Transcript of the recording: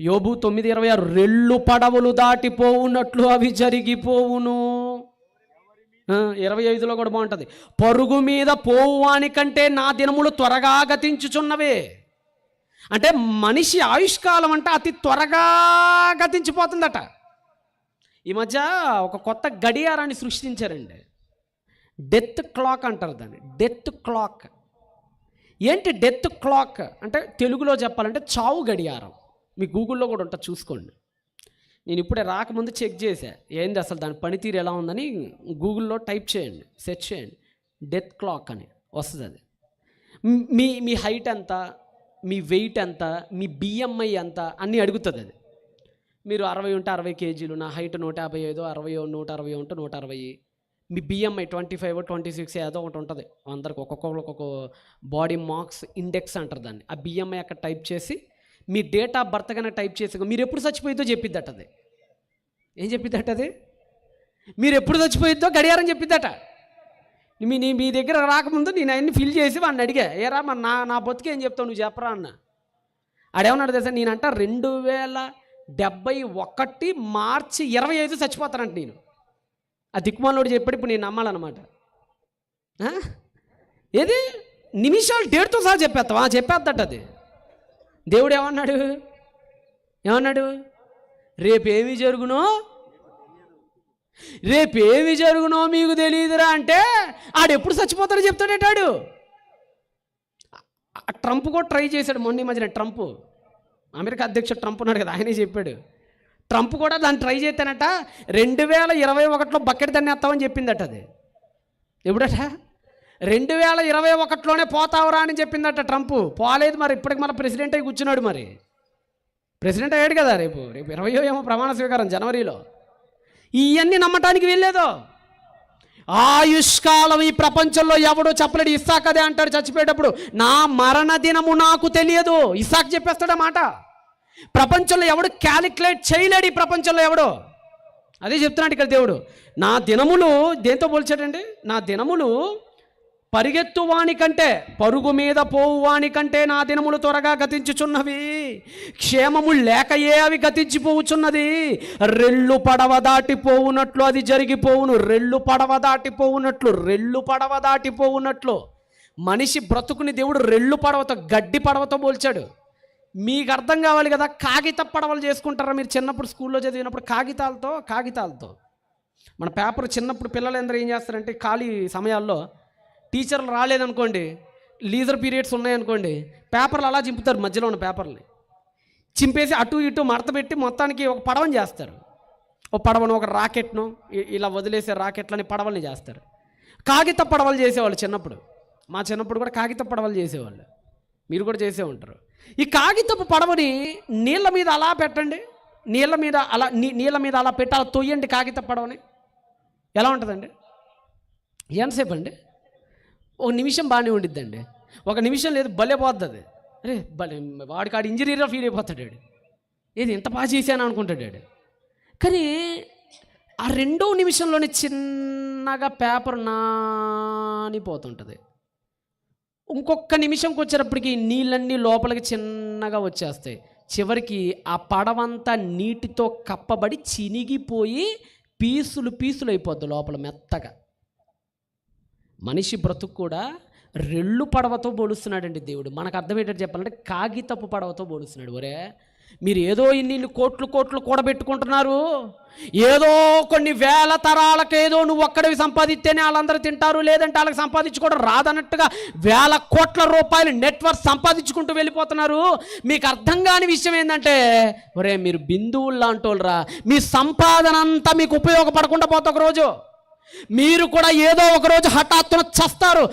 యోబు తొమ్మిది ఇరవై ఆరు రెళ్ళు పడవలు దాటిపోవునట్లు అవి జరిగిపోవును. ఇరవై ఐదులో కూడా బాగుంటుంది. పరుగు మీద పోవాని కంటే నా దినములు త్వరగా గతించుచున్నవే. అంటే మనిషి ఆయుష్కాలం అంటే అతి త్వరగా గతించిపోతుందట. ఈ మధ్య ఒక కొత్త గడియారాన్ని సృష్టించారండి. డెత్ క్లాక్ అంటారు దాన్ని. Death clock. ఏంటి డెత్ క్లాక్? అంటే తెలుగులో చెప్పాలంటే చావు గడియారం. మీ గూగుల్లో కూడా ఉంటుంది చూసుకోండి. నేను ఇప్పుడే రాకముందు చెక్ చేశా. ఏంది అసలు దాని పనితీరు ఎలా ఉందని గూగుల్లో టైప్ చేయండి సెర్చ్ చేయండి. డెత్ క్లాక్ అని వస్తుంది. అది మీ మీ హైట్ ఎంత మీ వెయిట్ ఎంత మీ బిఎంఐ ఎంత అన్నీ అడుగుతుంది అది. మీరు అరవై ఉంటే అరవై కేజీలు నా హైట్ నూట యాభై ఐదు అరవై నూట అరవై ఉంటే నూట అరవై. మీ BMI twenty five twenty six ఏదో ఒకటి ఉంటుంది. అందరికి ఒక్కొక్కరు ఒక్కొక్క బాడీ మార్క్స్ ఇండెక్స్ అంటారు దాన్ని. ఆ బిఎంఐ అక్కడ టైప్ చేసి మీ డేట్ ఆఫ్ బర్త్ కన్నా టైప్ చేసి మీరు ఎప్పుడు చచ్చిపోయిద్దో చెప్పిద్దట అది. ఏం చెప్పిద్దట అది? మీరు ఎప్పుడు చచ్చిపోయిద్దో గడియారం చెప్పిద్దట. మీ నీ మీ దగ్గర రాకముందు నేను అవన్నీ ఫిల్ చేసి వాడిని అడిగా ఏరా మరి నా నా బతుకు ఏం చెప్తావు? నువ్వు చెప్పరా? అన్న. ఆడేమన్నాడు తెలుసా? నేనంట రెండు వేల డెబ్బై ఒకటి మార్చి ఇరవై ఐదు చచ్చిపోతానంట నేను. ఆ దిక్కుమాలోడు చెప్పాడు ఇప్పుడు నేను నమ్మాలన్నమాట. ఏది? నిమిషాలు డేట్తో సహా చెప్పేస్తావా? చెప్పేద్దట అది. దేవుడు ఏమన్నాడు? ఏమన్నాడు? రేపేమి జరుగునో? రేపేమి జరుగునో మీకు తెలియదురా అంటే ఆడెప్పుడు చచ్చిపోతాడో చెప్తాడేటాడు ట్రంప్ కూడా ట్రై చేశాడు మొన్న ఈ మధ్యన ట్రంప్. అమెరికా అధ్యక్షుడు ట్రంప్ ఉన్నాడు కదా ఆయనే చెప్పాడు. ట్రంప్ కూడా దాన్ని ట్రై చేస్తానట రెండు వేల ఇరవై ఒకటిలో బకెట్ దాన్ని ఎత్తామని చెప్పిందట అది. ఎప్పుడట? రెండు వేల ఇరవై ఒకటిలోనే పోతావురా అని చెప్పిందట ట్రంప్. పోలేదు మరి ఇప్పటికి మన ప్రెసిడెంట్ అయి కూర్చున్నాడు మరి. ప్రెసిడెంట్ అయ్యాడు కదా రేపు రేపు ఇరవయో ఏమో ప్రమాణ స్వీకారం జనవరిలో. ఇవన్నీ నమ్మటానికి వెళ్ళేదో ఆయుష్కాలం ఈ ప్రపంచంలో ఎవడో చెప్పలేడు ఇస్సాక్ అదే అంటాడు చచ్చిపోయేటప్పుడు. నా మరణ దినము నాకు తెలియదు. ఇస్సాక్ చెప్పేస్తాడా మాట? ప్రపంచంలో ఎవడు క్యాలిక్యులేట్ చేయలేడు ఈ ప్రపంచంలో ఎవడో? అదే చెప్తున్నాడు ఇక్కడ దేవుడు. నా దినములు దేంతో పోల్చాడండి? నా దినములు పరిగెత్తువాని కంటే పరుగు మీద పోవువాని కంటే నా దినములు త్వరగా గతించుచున్నవి. క్షేమము లేకయే అవి గతించిపోవుచున్నది. రెళ్ళు పడవ దాటిపోవునట్లు అది జరిగిపోవును. రెళ్ళు పడవ దాటిపోవునట్లు రెల్లు పడవ దాటిపోవునట్లు. మనిషి బ్రతుకుని దేవుడు రెళ్ళు పడవతో గడ్డి పడవతో పోల్చాడు. మీకు అర్థం కావాలి కదా కాగిత పడవలు చేసుకుంటారా మీరు చిన్నప్పుడు స్కూల్లో చదివినప్పుడు? కాగితాలతో కాగితాలతో. మన పేపర్ చిన్నప్పుడు పిల్లలందరూ ఏం చేస్తారంటే ఖాళీ సమయాల్లో టీచర్లు రాలేదనుకోండి లీజర్ పీరియడ్స్ ఉన్నాయనుకోండి పేపర్లు అలా చింపుతారు మధ్యలో ఉన్న పేపర్ని చింపేసి అటు ఇటు మడత పెట్టి మొత్తానికి ఒక పడవని చేస్తారు. ఒక పడవను ఒక రాకెట్ను ఇలా వదిలేసే రాకెట్లని పడవల్ని చేస్తారు. కాగిత పడవలు చేసేవాళ్ళు చిన్నప్పుడు. మా చిన్నప్పుడు కూడా కాగిత పడవలు చేసేవాళ్ళు. మీరు కూడా చేసే ఉంటారు. ఈ కాగితపు పడవని నీళ్ళ మీద అలా పెట్టండి నీళ్ళ మీద అలా నీ నీళ్ళ మీద అలా పెట్టి అలా తొయ్యండి కాగిత పడవని. ఎలా ఉంటుందండి? ఎంతసేపు అండి? ఒక నిమిషం బాగానే ఉండిద్దండి. ఒక నిమిషం లేదు భలే పోతుంది అరే భలే వాడికి ఆడు ఇంజనీర్గా ఫీల్ అయిపోతాడు ఏది ఎంత బాగా చేశాను అనుకుంటాడు కానీ ఆ రెండో నిమిషంలోనే చిన్నగా పేపర్ నానిపోతుంటుంది. ఇంకొక నిమిషంకి వచ్చేటప్పటికి నీళ్ళన్నీ లోపలికి చిన్నగా వచ్చేస్తాయి. చివరికి ఆ పడవంతా నీటితో కప్పబడి చినిగిపోయి పీసులు పీసులు అయిపోద్ది లోపల మెత్తగా. మనిషి బ్రతుకు కూడా రెళ్ళు పడవతో పోలుస్తున్నాడండి దేవుడు. మనకు అర్థమయ్యేటట్టు చెప్పాలంటే కాగితపు పడవతో పోలుస్తున్నాడు ఒరే మీరు ఏదో ఇన్ని ఇన్ని కోట్లు కోట్లు కూడబెట్టుకుంటున్నారు. ఏదో కొన్ని వేల తరాలకు ఏదో నువ్వు ఒక్కడివి సంపాదిస్తేనే వాళ్ళందరూ తింటారు లేదంటే వాళ్ళకి సంపాదించుకోవడం రాదన్నట్టుగా వేల కోట్ల రూపాయలు నెట్వర్క్ సంపాదించుకుంటూ వెళ్ళిపోతున్నారు. మీకు అర్థం కాని విషయం ఏంటంటే ఒరే మీరు బిందువులు లాంటోళ్ళరా. మీ సంపాదన అంతా మీకు ఉపయోగపడకుండా పోతే ఒక రోజు మీరు కూడా ఏదో ఒక రోజు హఠాత్తున చస్తారు.